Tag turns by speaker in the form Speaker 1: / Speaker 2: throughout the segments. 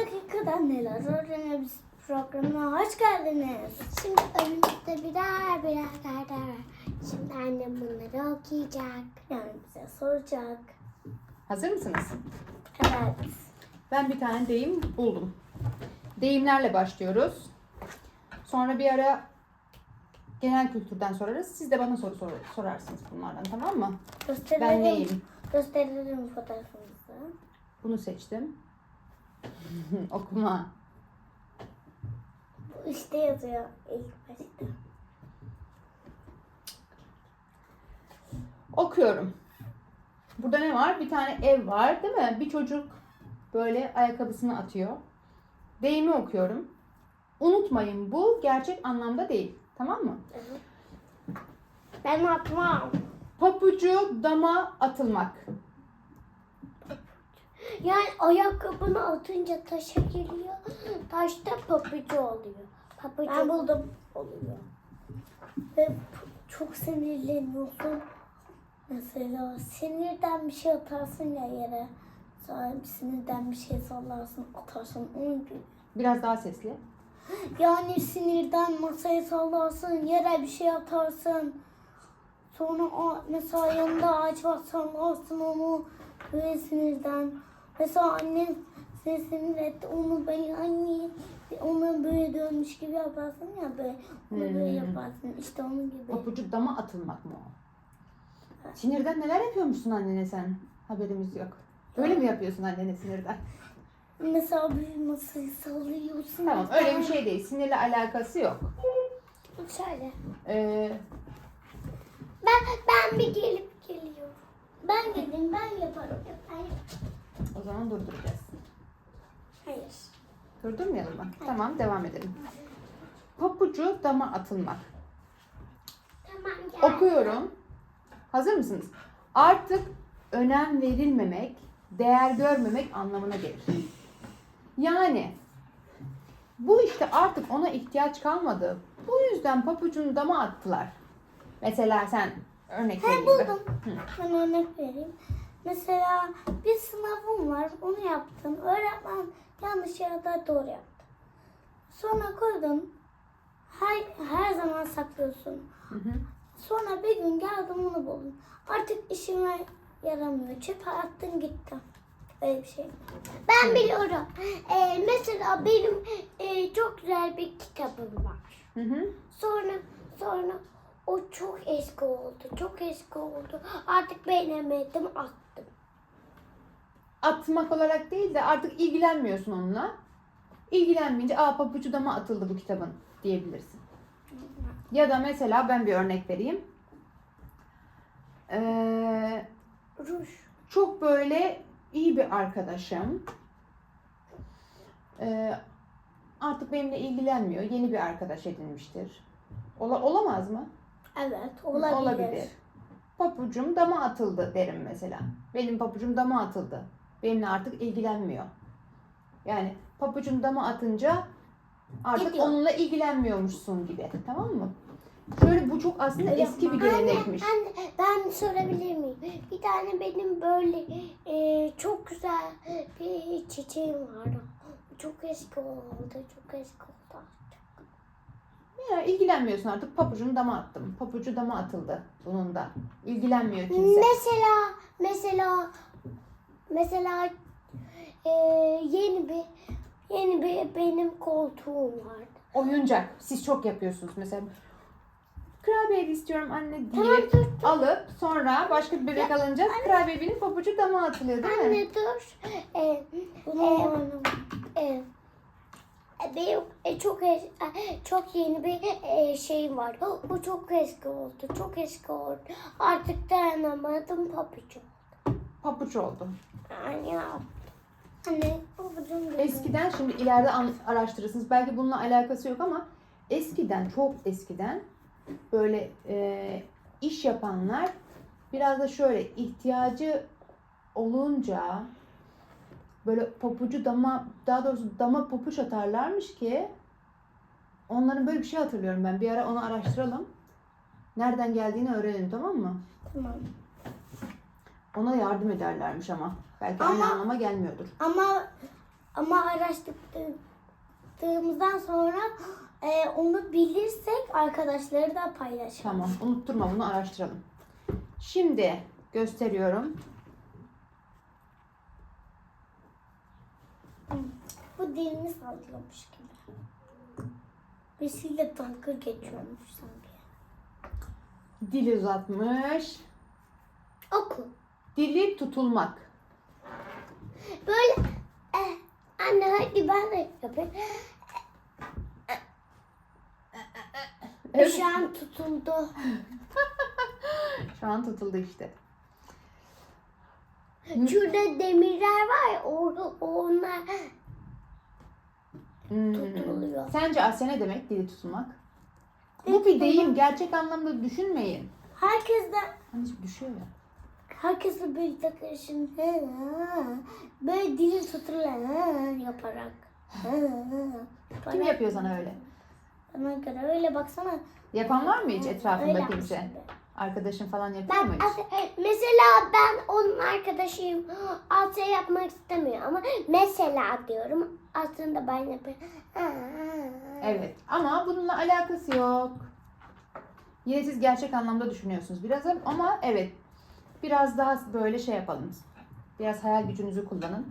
Speaker 1: dakikada neler öğrenebiliriz programına hoş geldiniz.
Speaker 2: Şimdi önümüzde birer birer defter var. Şimdi annem bunları okuyacak.
Speaker 1: Yani bize soracak.
Speaker 3: Hazır mısınız?
Speaker 1: Evet.
Speaker 3: Ben bir tane deyim buldum. Deyimlerle başlıyoruz. Sonra bir ara genel kültürden sorarız. Siz de bana soru sor- sorarsınız bunlardan tamam mı? Ben
Speaker 1: Gösterelim.
Speaker 3: neyim?
Speaker 1: Gösterelim fotoğrafımızı.
Speaker 3: Bunu seçtim. Okuma.
Speaker 1: İşte yazıyor ilk başta.
Speaker 3: Okuyorum. Burada ne var? Bir tane ev var değil mi? Bir çocuk böyle ayakkabısını atıyor. Deyimi okuyorum. Unutmayın bu gerçek anlamda değil. Tamam mı?
Speaker 1: Ben atmam.
Speaker 3: Papucu dama atılmak.
Speaker 1: Yani ayakkabını atınca taşa geliyor. Taşta papucu oluyor. Papucu ben buldum. Oluyor. Ve çok sinirleniyorsun. Mesela sinirden bir şey atarsın ya yere. Sonra sinirden bir şey sallarsın atarsın.
Speaker 3: Biraz daha sesli.
Speaker 1: Yani sinirden masaya sallarsın, yere bir şey atarsın. Sonra o, mesela yanında ağaç var sallarsın onu böyle sinirden. Mesela annen seni sinir etti onu böyle anne ona böyle dönmüş gibi yaparsın ya böyle. Onu böyle
Speaker 3: Hmm.
Speaker 1: yaparsın işte onun gibi.
Speaker 3: Papucu dama atılmak mı o? Sinirden neler yapıyormuşsun annene sen? Haberimiz yok. Böyle mi yapıyorsun annene sinirden?
Speaker 1: Mesela bir masayı sallıyorsun.
Speaker 3: Tamam öyle bir şey değil. Sinirle alakası yok.
Speaker 1: Şöyle.
Speaker 3: Ee,
Speaker 1: Ben, ben bir gelip geliyorum. Ben geleyim ben yaparım. Ben
Speaker 3: o zaman durduracağız.
Speaker 1: Hayır.
Speaker 3: Durdurmayalım mı? Tamam devam edelim. Papucu dama atılmak.
Speaker 1: Tamam gel.
Speaker 3: Okuyorum. Hazır mısınız? Artık önem verilmemek, değer görmemek anlamına gelir. Yani bu işte artık ona ihtiyaç kalmadı. Bu yüzden papucunu dama attılar. Mesela sen örnek vereyim.
Speaker 1: buldum.
Speaker 3: Hı.
Speaker 1: Ben örnek vereyim. Mesela bir sınavım var. Onu yaptın. Öğretmen yanlış ya da doğru yaptı. Sonra koydun. Her, her zaman saklıyorsun.
Speaker 3: Hı hı.
Speaker 1: Sonra bir gün geldim onu buldum. Artık işime yaramıyor. Çöpe attın gitti. Öyle bir şey. Ben biliyorum. Ee, mesela benim e, çok güzel bir kitabım var.
Speaker 3: Hı hı.
Speaker 1: Sonra sonra o çok eski oldu. Çok eski oldu. Artık beğenemedim attım.
Speaker 3: Atmak olarak değil de artık ilgilenmiyorsun onunla. İlgilenmeyince aa papucu dama atıldı bu kitabın diyebilirsin. Ya da mesela ben bir örnek vereyim. Ee,
Speaker 1: Ruj.
Speaker 3: çok böyle iyi bir arkadaşım. Ee, artık benimle ilgilenmiyor. Yeni bir arkadaş edinmiştir. Ola, olamaz mı?
Speaker 1: Evet olabilir.
Speaker 3: Papucum dama atıldı derim mesela. Benim papucum dama atıldı. Benimle artık ilgilenmiyor. Yani papucum dama atınca artık
Speaker 1: Gidiyor.
Speaker 3: onunla ilgilenmiyormuşsun gibi. Tamam mı? Şöyle bu çok aslında eski bir gelenekmiş.
Speaker 1: Anne ben sorabilir miyim? Bir tane benim böyle e, çok güzel bir çiçeğim vardı. Çok eski oldu. Çok eski oldu.
Speaker 3: Ya ilgilenmiyorsun artık. Papucunu dama attım. Papucu dama atıldı bunun da. İlgilenmiyor kimse.
Speaker 1: Mesela mesela mesela e, yeni bir yeni bir benim koltuğum vardı.
Speaker 3: Oyuncak. Siz çok yapıyorsunuz mesela. Kurabiye istiyorum anne diye
Speaker 1: Tamam, dur, dur.
Speaker 3: alıp sonra başka bir bebek alınca kurabiyinin papucu dama atılıyor değil mi?
Speaker 1: Anne dur. E, e, e, e, benim e, çok es- e, çok yeni bir e, şeyim var. Bu çok eski oldu. Çok eski oldu. Artık dayanamadım papucu.
Speaker 3: Papuç oldu.
Speaker 1: Anne. Anne papucum dedi.
Speaker 3: Eskiden şimdi ileride araştırırsınız. Belki bununla alakası yok ama eskiden çok eskiden böyle e, iş yapanlar biraz da şöyle ihtiyacı olunca böyle papucu dama daha doğrusu dama papuç atarlarmış ki onların böyle bir şey hatırlıyorum ben. Bir ara onu araştıralım. Nereden geldiğini öğrenelim tamam mı?
Speaker 1: Tamam.
Speaker 3: Ona yardım ederlermiş ama. Belki aynı
Speaker 1: Ama-
Speaker 3: anlama gelmiyordur.
Speaker 1: Ama Ama araştırdığımızdan sonra e, onu bilirsek arkadaşları da paylaşalım.
Speaker 3: Tamam unutturma bunu araştıralım. Şimdi gösteriyorum.
Speaker 1: Bu dilini sallıyormuş gibi. Birisiyle dalga geçiyormuş sanki.
Speaker 3: Dil uzatmış.
Speaker 1: Oku.
Speaker 3: Dili tutulmak.
Speaker 1: Böyle eh, anne hadi ben de yapayım.
Speaker 3: Evet.
Speaker 1: Şu an tutuldu.
Speaker 3: Şu an tutuldu işte.
Speaker 1: Şurada demirler var ya o, o onlar
Speaker 3: Hmm.
Speaker 1: tutuluyor.
Speaker 3: Sence Asya ne demek dili tutulmak? Bu bir deyim. Gerçek anlamda düşünmeyin.
Speaker 1: Herkes de
Speaker 3: Hani düşüyor ya.
Speaker 1: Herkes de böyle takır şimdi hı, hı. böyle dili tutulur hı, yaparak.
Speaker 3: Kim yapıyor sana öyle?
Speaker 1: Bana göre öyle baksana.
Speaker 3: Yapan var mı hiç etrafında kimse? Arkadaşın falan yapıyor
Speaker 1: Ben
Speaker 3: mu hiç?
Speaker 1: as- mesela ben onun arkadaşıyım. Asya yapmak istemiyor ama mesela diyorum. Aslında ben yapıyorum.
Speaker 3: Evet ama bununla alakası yok. Yine siz gerçek anlamda düşünüyorsunuz biraz ama evet biraz daha böyle şey yapalım. Biraz hayal gücünüzü kullanın.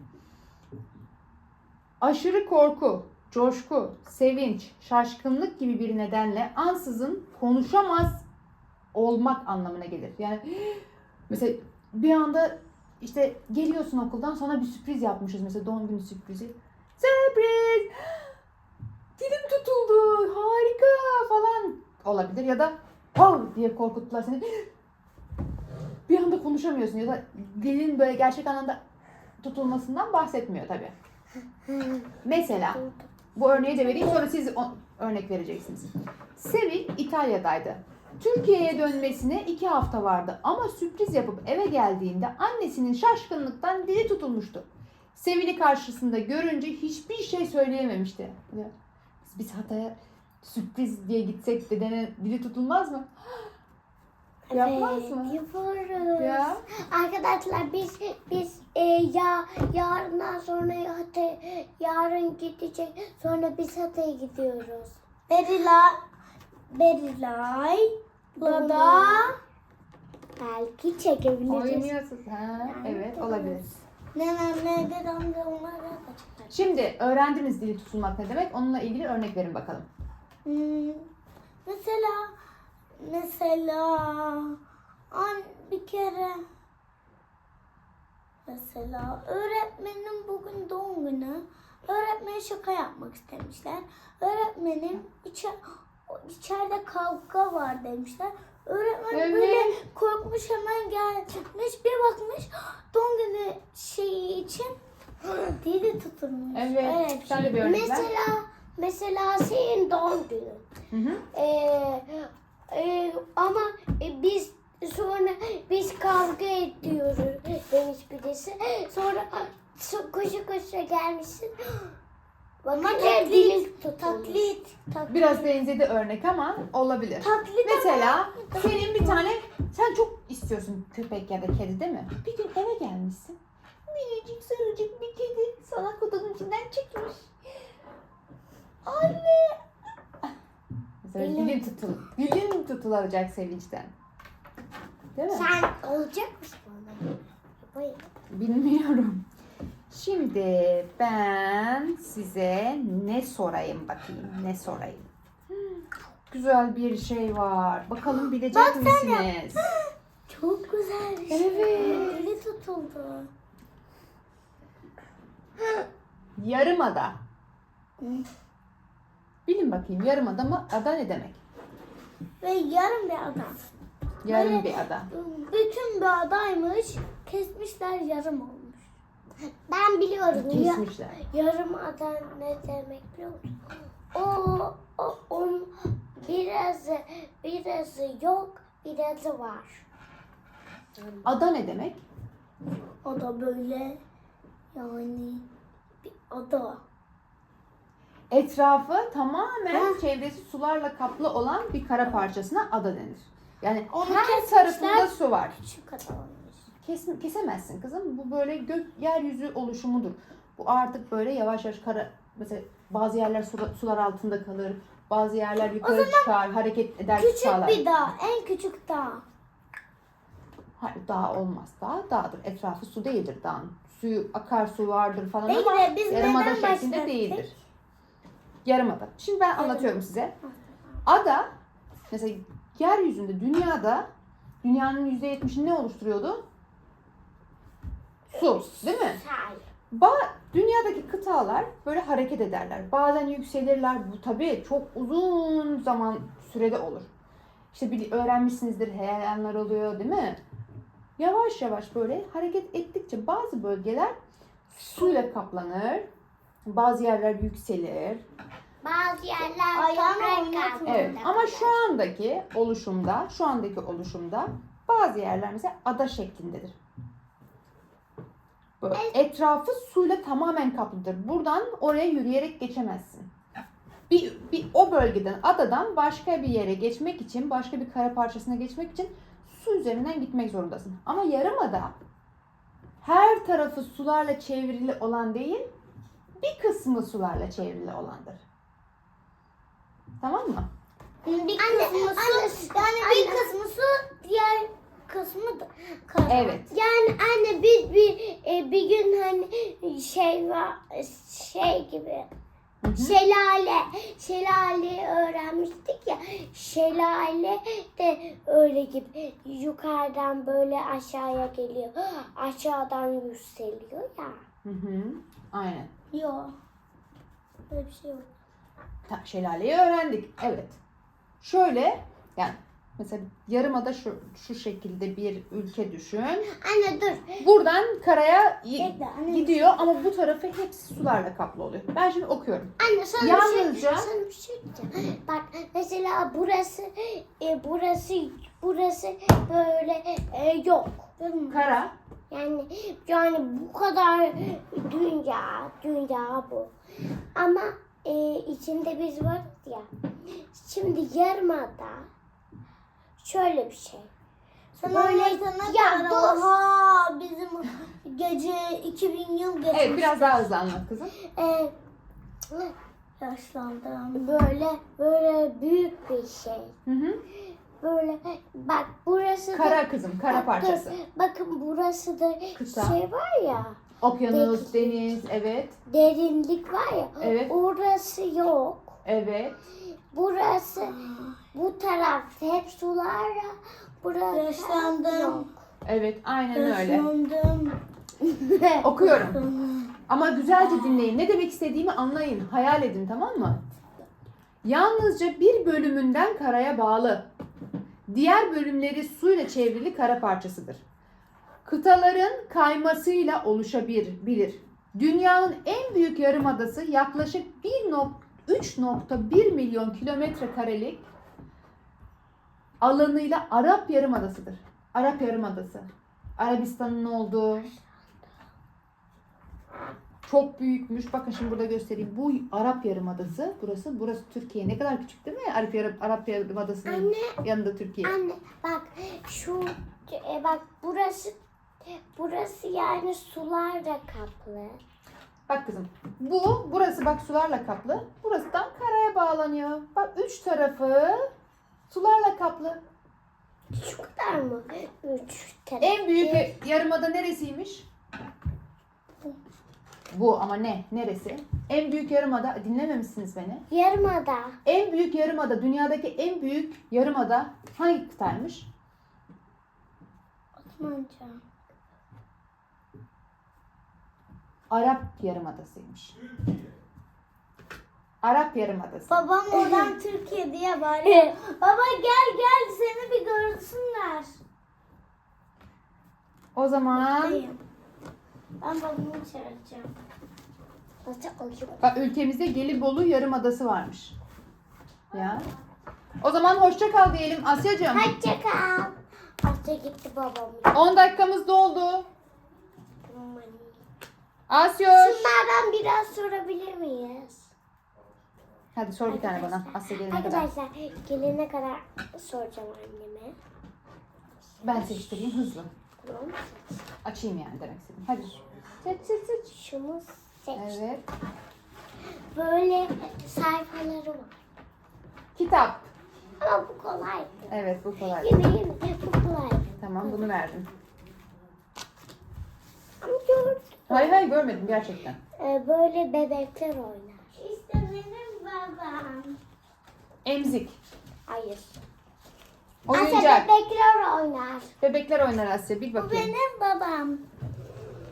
Speaker 3: Aşırı korku, coşku, sevinç, şaşkınlık gibi bir nedenle ansızın konuşamaz olmak anlamına gelir. Yani mesela bir anda işte geliyorsun okuldan sana bir sürpriz yapmışız mesela doğum günü sürprizi. Sürpriz! dilim tutuldu harika falan olabilir ya da hav diye korkuttular seni bir anda konuşamıyorsun ya da dilin böyle gerçek anlamda tutulmasından bahsetmiyor tabi. Mesela bu örneği de vereyim sonra siz örnek vereceksiniz. Sevil İtalya'daydı. Türkiye'ye dönmesine iki hafta vardı ama sürpriz yapıp eve geldiğinde annesinin şaşkınlıktan dili tutulmuştu. Sevil'i karşısında görünce hiçbir şey söyleyememişti. Ya, Biz Hatay'a sürpriz diye gitsek dedene dili tutulmaz mı? Yapmaz
Speaker 1: Evet,
Speaker 3: mı?
Speaker 1: Yaparız.
Speaker 3: Ya.
Speaker 1: Arkadaşlar biz biz e, ya yarından sonra Hatay yarın gidecek sonra biz Hatay'a gidiyoruz. Berila Berila'yla da belki çekebiliriz.
Speaker 3: Oynuyorsun. Ha, evet olabilir.
Speaker 1: Nenem ne dedem de onlara.
Speaker 3: Şimdi öğrendiniz dili tutulmak ne demek? Onunla ilgili örnek verin bakalım.
Speaker 1: Hmm, mesela mesela an bir kere mesela öğretmenim bugün doğum günü. Öğretmene şaka yapmak istemişler. Öğretmenim içe, içeride kavga var demişler. Öğretmen
Speaker 3: Evet.
Speaker 1: böyle korkmuş hemen gelmiş bir bakmış doğum günü şeyi için dili tutulmuş.
Speaker 3: Evet.
Speaker 1: Bir
Speaker 3: Sen de bir.
Speaker 1: Mesela mesela senin doğum günün.
Speaker 3: Hı hı.
Speaker 1: Ee, e, ama e, biz sonra biz kavga ediyoruz demiş birisi. Sonra so- koşu koşu gelmişsin. Bakınca
Speaker 2: taklit,
Speaker 1: taklit, taklit.
Speaker 3: Biraz benzedi örnek ama olabilir.
Speaker 1: Taklit
Speaker 3: Mesela senin bir tane sen çok istiyorsun köpek ya da kedi değil mi? Bir gün eve gelmişsin. Minicik sarıcık bir kedi sana kutunun içinden çıkmış. Anne. Mesela
Speaker 1: Dilim-
Speaker 3: dilin tutul, dilin tutulacak sevinçten. Değil mi?
Speaker 1: Sen olacak mısın bana?
Speaker 3: Bilmiyorum. Şimdi ben size ne sorayım bakayım ne sorayım. Hmm, Çok güzel bir şey var. Bakalım bilecek misiniz?
Speaker 1: Çok güzel bir şey.
Speaker 3: Evet.
Speaker 1: Dili tutuldu.
Speaker 3: Yarımada. Bilin bakayım yarımada mı? Ada ne demek?
Speaker 1: Ve yarım bir adam.
Speaker 3: Yarım
Speaker 1: Böyle-
Speaker 3: bir ada.
Speaker 1: Bütün bir adaymış. Kesmişler yarım olmuş. Ben biliyorum. Ya,
Speaker 3: Kesmişler.
Speaker 1: yarım ada ne demek biliyor musun? O, o on, birazı, birazı yok, birazı var.
Speaker 3: Ada ne demek?
Speaker 1: O da böyle yani bir ada.
Speaker 3: Etrafı tamamen
Speaker 1: Heh.
Speaker 3: çevresi sularla kaplı olan bir kara parçasına ada denir. Yani
Speaker 1: Onu
Speaker 3: her tarafında su var.
Speaker 1: Olmuş.
Speaker 3: Kes, kesemezsin kızım. Bu böyle gök yeryüzü oluşumudur. Bu artık böyle yavaş yavaş kara mesela bazı yerler sular, sular altında kalır. Bazı yerler yukarı çıkar, hareket eder
Speaker 1: Küçük
Speaker 3: sağlar.
Speaker 1: bir dağ. En küçük dağ.
Speaker 3: Hayır, dağ olmaz. Dağ dağdır. Etrafı su değildir dağın. Suyu akarsu vardır falan
Speaker 1: Peki
Speaker 3: ama
Speaker 1: de biz
Speaker 3: yarımada
Speaker 1: neden
Speaker 3: şeklinde
Speaker 1: başlattık?
Speaker 3: değildir. Yarımada. Şimdi ben anlatıyorum size. Ada mesela yeryüzünde dünyada dünyanın %70'ini ne oluşturuyordu? Su, değil mi?
Speaker 1: Hayır.
Speaker 3: Ba- dünyadaki kıtalar böyle hareket ederler. Bazen yükselirler. Bu tabii çok uzun zaman sürede olur. İşte bir öğrenmişsinizdir heyelanlar oluyor değil mi? Yavaş yavaş böyle hareket ettikçe bazı bölgeler suyla kaplanır. Bazı yerler yükselir.
Speaker 2: Bazı yerler
Speaker 1: Ayağını
Speaker 3: Evet ama şu andaki oluşumda, şu andaki oluşumda bazı yerler mesela ada şeklindedir. Böyle etrafı suyla tamamen kaplıdır. Buradan oraya yürüyerek geçemezsin. Bir, bir o bölgeden, adadan başka bir yere geçmek için, başka bir kara parçasına geçmek için su üzerinden gitmek zorundasın. Ama yarımada her tarafı sularla çevrili olan değil, bir kısmı sularla çevrili olandır. Tamam mı?
Speaker 1: Bir
Speaker 2: Anne,
Speaker 1: kısmı
Speaker 2: anne,
Speaker 1: su. Yani bir
Speaker 2: anne.
Speaker 1: kısmı su, diğer kısmı da kara.
Speaker 3: Evet.
Speaker 2: Yani anne biz bir e, bir gün hani şey var şey gibi
Speaker 3: Hı hı.
Speaker 2: şelale şelale öğrenmiştik ya şelale de öyle gibi yukarıdan böyle aşağıya geliyor aşağıdan yükseliyor ya.
Speaker 3: Hı hı. Aynen.
Speaker 1: Yok. Böyle bir şey yok.
Speaker 3: Ta- Şelaleyi öğrendik. Evet. Şöyle yani mesela yarımada şu şu şekilde bir ülke düşün.
Speaker 2: Anne dur
Speaker 3: Buradan karaya
Speaker 1: Bekle, anne.
Speaker 3: gidiyor ama bu tarafı hepsi sularla kaplı oluyor. Ben şimdi okuyorum.
Speaker 2: anne sana bir
Speaker 3: Yalnızca-
Speaker 2: şey sana bir şey diyeceğim. Bak mesela burası e, burası burası böyle e, yok.
Speaker 3: Kara
Speaker 2: Yani yani bu kadar dünya, dünya bu. Ama e, içinde biz varız ya. Şimdi yarımada şöyle bir şey.
Speaker 1: Sana
Speaker 2: Böyle- Ya
Speaker 1: oha bizim gece 2000 yıl geçmiş.
Speaker 3: Evet biraz daha hızlı anlat kızım.
Speaker 2: E,
Speaker 1: Yaşlandım.
Speaker 2: böyle böyle büyük bir şey.
Speaker 3: Hı hı.
Speaker 2: Böyle bak burası da
Speaker 3: Kara kızım, kara
Speaker 2: Bak,
Speaker 3: parçası.
Speaker 2: bakın burası da
Speaker 3: Kıta.
Speaker 2: şey var ya.
Speaker 3: Okyanus,
Speaker 2: Peki.
Speaker 3: deniz, evet,
Speaker 2: Derinlik var ya.
Speaker 3: Evet.
Speaker 2: Orası yok.
Speaker 3: evet.
Speaker 2: Burası bu taraf hep sularla. Burası
Speaker 1: Yaşlandım.
Speaker 2: yok.
Speaker 3: Evet, aynen öyle.
Speaker 1: Yaşlandım.
Speaker 3: Okuyorum. Ama güzelce dinleyin. Ne demek istediğimi anlayın. Hayal edin tamam mı? Yalnızca bir bölümünden karaya bağlı. Diğer bölümleri suyla çevrili kara parçasıdır. Kıtaların kaymasıyla oluşabilir. bilir. Dünyanın en büyük yarımadası yaklaşık 1.3.1 milyon kilometre karelik alanıyla Arap Yarımadası'dır. Arap Yarımadası. Arabistan'ın olduğu, çok büyükmüş. Bakın şimdi burada göstereyim. Bu Arap Yarımadası. Burası. Burası Türkiye. Ne kadar küçük değil mi? Arap, Yarı, Arap Yarımadası'nın
Speaker 2: Anne.
Speaker 3: yanında Türkiye.
Speaker 2: Anne bak şu e, bak burası burası yani sularla kaplı.
Speaker 3: Bak kızım. Bu, burası bak sularla kaplı. Burasından karaya bağlanıyor. Bak üç tarafı sularla kaplı.
Speaker 2: Şu kadar mı? Üç taraf.
Speaker 3: En büyük yarımada neresiymiş? Bu ama ne? Neresi? En büyük yarımada dinlememişsiniz beni.
Speaker 2: Yarımada.
Speaker 3: En büyük yarımada, dünyadaki en büyük yarımada hangi kıtaymış?
Speaker 1: Osmanca.
Speaker 3: Arap Yarımadası'ymış. Arap Yarımadası.
Speaker 1: Babam oradan Türkiye diye bağırıyor. Baba gel gel seni bir görsünler.
Speaker 3: O zaman
Speaker 1: Diyeyim. Ben babamı çağıracağım.
Speaker 2: Nasıl oluyor?
Speaker 3: bak ülkemizde Gelibolu Yarımadası varmış. Ya. O zaman hoşça kal diyelim Asya'cığım.
Speaker 2: Hoşça kal. Asya gitti babam.
Speaker 3: 10 dakikamız doldu. Asya.
Speaker 2: Şunlardan biraz sorabilir miyiz?
Speaker 3: Hadi sor bir tane bana Asya gelene kadar.
Speaker 2: Arkadaşlar gelene kadar soracağım anneme.
Speaker 3: Ben seçtireyim hızlı. Açayım yani demek istedim. Hadi. Seç seç seç.
Speaker 2: Şunu Seç.
Speaker 3: Evet.
Speaker 2: Böyle sayfaları var.
Speaker 3: Kitap.
Speaker 2: Ama bu kolaydı.
Speaker 3: Evet bu kolay.
Speaker 2: Yine yine bu kolaydı.
Speaker 3: Tamam bunu verdim.
Speaker 2: Ama gördüm.
Speaker 3: Hayır hayır görmedim gerçekten.
Speaker 2: Ee, böyle bebekler oynar. İşte benim babam.
Speaker 3: Emzik.
Speaker 2: Hayır.
Speaker 3: Oyuncak.
Speaker 2: Asya bebekler oynar.
Speaker 3: Bebekler oynar Asya. Bir
Speaker 2: Bu
Speaker 3: bakayım.
Speaker 2: benim babam.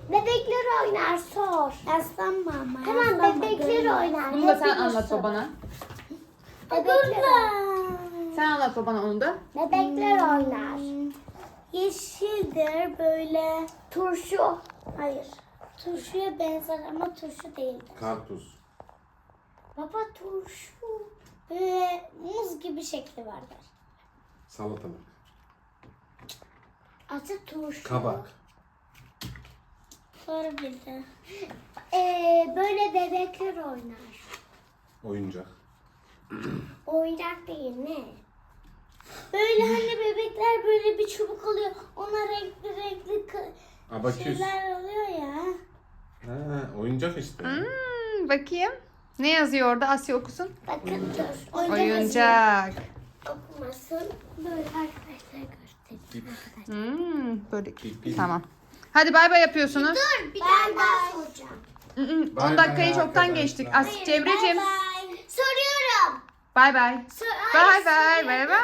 Speaker 2: Bebekler oynar sor.
Speaker 1: Aslan mama.
Speaker 2: Tamam bebekler oynar.
Speaker 3: Bunu da sen anlat
Speaker 2: sor.
Speaker 3: babana.
Speaker 2: Bebekler,
Speaker 3: Sen anlat babana onu da.
Speaker 2: bebekler oynar.
Speaker 1: Yeşildir böyle.
Speaker 2: Turşu.
Speaker 1: Hayır. Turşuya benzer ama turşu değildir.
Speaker 4: Karpuz.
Speaker 1: Baba turşu. Böyle muz gibi şekli vardır.
Speaker 4: Salatalık.
Speaker 1: Adı turşu.
Speaker 4: Kabak.
Speaker 1: Sonra bildi.
Speaker 2: Ee, böyle bebekler oynar.
Speaker 4: Oyuncak.
Speaker 2: Oyuncak değil ne?
Speaker 1: Böyle hani bebekler böyle bir çubuk oluyor. Ona renkli renkli
Speaker 4: Abaküs.
Speaker 1: şeyler oluyor ya.
Speaker 4: Ha, oyuncak işte.
Speaker 3: Hmm, bakayım. Ne yazıyor orada Asya okusun?
Speaker 2: Bakın dur.
Speaker 3: Oyuncak.
Speaker 2: Okumasın.
Speaker 1: Böyle arkadaşlar göstereyim.
Speaker 3: Hmm, böyle.
Speaker 4: bip, bip.
Speaker 3: Tamam. Hadi bay bay yapıyorsunuz.
Speaker 2: Dur bir tane daha soracağım.
Speaker 3: Mm, mm,
Speaker 4: Bay
Speaker 3: 10 dakikayı çoktan
Speaker 4: arkadaşlar.
Speaker 3: geçtik. As Cemre'cim.
Speaker 1: bye bye.
Speaker 2: Soruyorum.
Speaker 3: Bay bay.
Speaker 2: Sor
Speaker 3: Bay bay. Bay bay.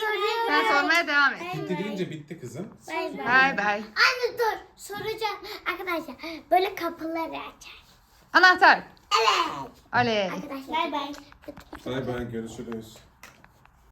Speaker 2: Soruyorum.
Speaker 3: Sen sormaya devam et.
Speaker 4: Bitti deyince bitti kızım.
Speaker 1: Bay bay.
Speaker 3: Bay bay.
Speaker 2: Anne dur. Soracağım. Arkadaşlar böyle kapıları açar.
Speaker 3: Anahtar.
Speaker 2: Evet.
Speaker 3: Oley.
Speaker 2: Arkadaşlar.
Speaker 1: Bay bay.
Speaker 4: Bay bay görüşürüz.